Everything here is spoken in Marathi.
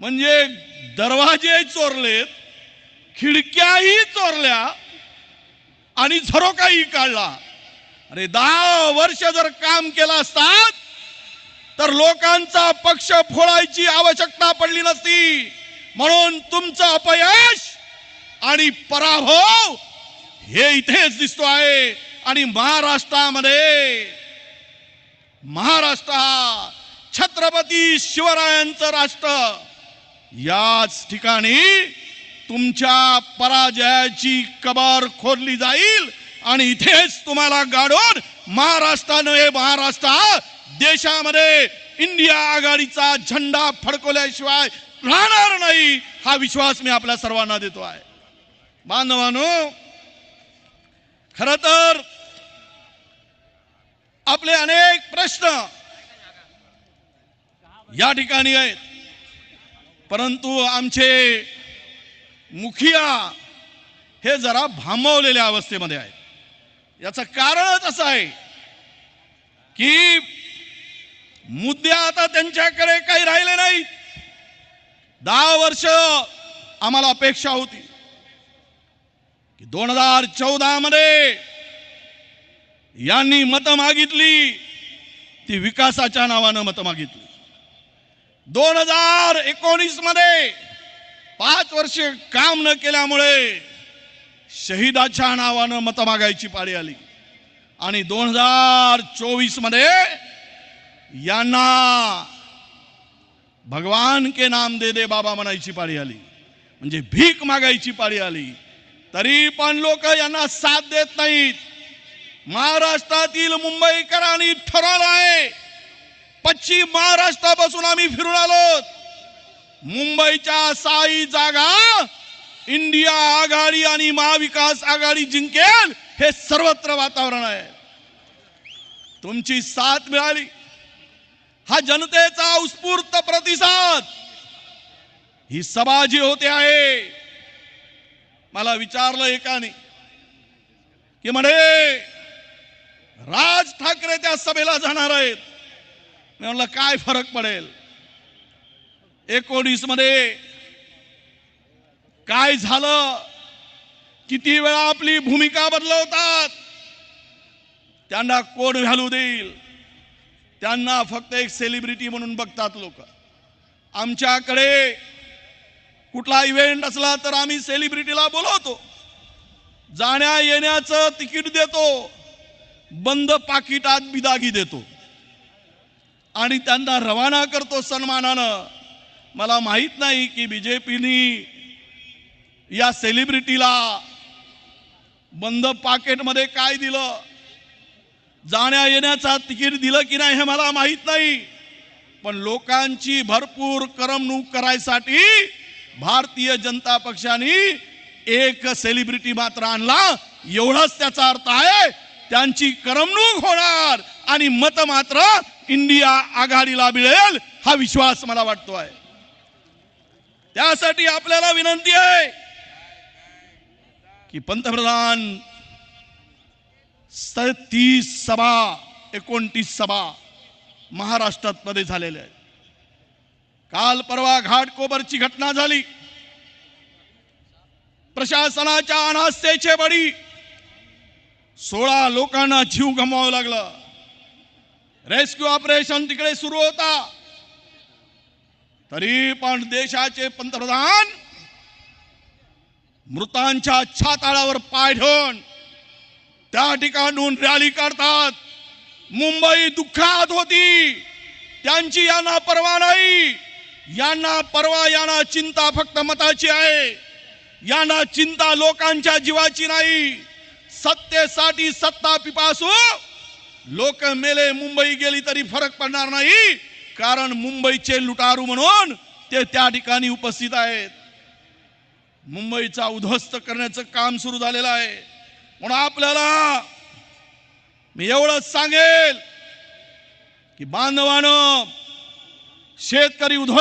म्हणजे दरवाजे चोरलेत खिडक्याही चोरल्या आणि झरोकाही काढला. अरे दहा वर्ष जर काम केलं असतात तर लोकांचा पक्ष फोडायची आवश्यकता पडली नसती. म्हणून तुमचं अपयश आणि पराभव हे इथेच दिसतो आहे. आणि महाराष्ट्रामध्ये महाराष्ट्र हा छत्रपती शिवरायांचं राष्ट्र. याच ठिकाणी तुमच्या पराजयाची कबर खोदली जाईल आणि इथेच तुम्हाला गाडून महाराष्ट्रानं हे महाराष्ट्र देशामध्ये इंडिया आघाडीचा झेंडा फडकवल्याशिवाय राहणार नाही हा विश्वास मी आपल्या सर्वांना देतो आहे. बांधवानो खर तर आपले अनेक प्रश्न या ठिकाणी आहेत. परंतु आमचे मुखिया हे जरा भांबवलेल्या अवस्थेमध्ये आहेत. याचं कारणच असं आहे की मुद्दे आता त्यांच्याकडे काही राहिले नाहीत. दहा वर्ष आम्हाला अपेक्षा होती की दोन हजार चौदा मध्ये यांनी मतं मागितली ती विकासाच्या नावानं मतं मागितली. दोन हजार एकोणीसमध्ये पाच वर्ष काम न केल्यामुळे शहीदाच्या नावानं मत मागायची पाळी आली. आणि दोन हजार चोवीसमध्ये यांना भगवान के नाम दे दे बाबा म्हणायची पाळी आली. म्हणजे भीक मागायची पाळी आली. तरी पण लोक यांना साथ देत नाहीत. महाराष्ट्रातील मुंबईकरांनी ठरवलं आहे पश्चिम महाराष्ट्रापासून आम्ही फिरून आलो. मुंबईच्या साई जागा इंडिया आघाडी आणि महाविकास आघाडी जिंकेल हे सर्वत्र वातावरण आहे. तुमची साथ मिळाली. हा जनतेचा उत्स्फूर्त प्रतिसाद. ही सभा जी होते आहे मला विचारलं एकाने की म्हणे राज ठाकरे त्या सभेला जाणार आहेत. मी म्हणलं काय फरक पडेल? एकोणीसमध्ये काय झालं? किती वेळा आपली भूमिका बदलवतात? त्यांना कोण व्हॅल्यू देईल? त्यांना फक्त एक सेलिब्रिटी म्हणून बघतात लोक. आमच्याकडे कुठला इव्हेंट असला तर आम्ही सेलिब्रिटीला बोलवतो. जाण्या येण्याचं तिकीट देतो. बंद पाकिटात बिदागी देतो. आणि त्यांना रवाना करतो सन्मानानं. मला माहीत नाही की बीजेपीनी या सेलिब्रिटीला बंद पाकेटमध्ये काय दिलं जाण्या येण्याचा तिकीट दिलं की नाही हे मला माहीत नाही. पण लोकांची भरपूर करमणूक करायसाठी भारतीय जनता पक्षाने एक सेलिब्रिटी मात्र आणला. एवढाच त्याचा अर्थ आहे त्यांची करमणूक होणार आणि मत मात्र इंडिया आघाडीला मिळेल हा विश्वास मला वाटतो आहे त्यासाठी आपल्याला विनंती आहे की पंतप्रधान तीस सभा एकोणतीस सभा महाराष्ट्रात मध्ये झालेल्या आहेत. काल परवा घाटकोबरची घटना झाली. प्रशासनाच्या अनास्थेचे बळी सोळा लोकांना जीव गमवावा लागलं. रेस्क्यू ऑपरेशन तिकडे सुरू होता. तरी पण देशाचे पंतप्रधान मृतांच्या छाताळावर पाय ठेवून त्या ठिकाणून रॅली काढतात. मुंबई दुःखात होती. त्यांची यांना परवा नाही. यांना परवा यांना चिंता फक्त मताची आहे. यांना चिंता लोकांच्या जीवाची नाही. सत्तेसाठी सत्ता पिपासू लोक मेले मुंबई गेली तरी फरक पडणार नाही. कारण मुंबईचे लुटारू म्हणून ते त्या ठिकाणी उपस्थित आहेत. मुंबईचा उद्ध्वस्त करण्याचं काम सुरू झालेलं आहे. म्हणून आपल्याला मी एवढंच सांगेल की बांधवानं शेतकरी उद्ध्वस्त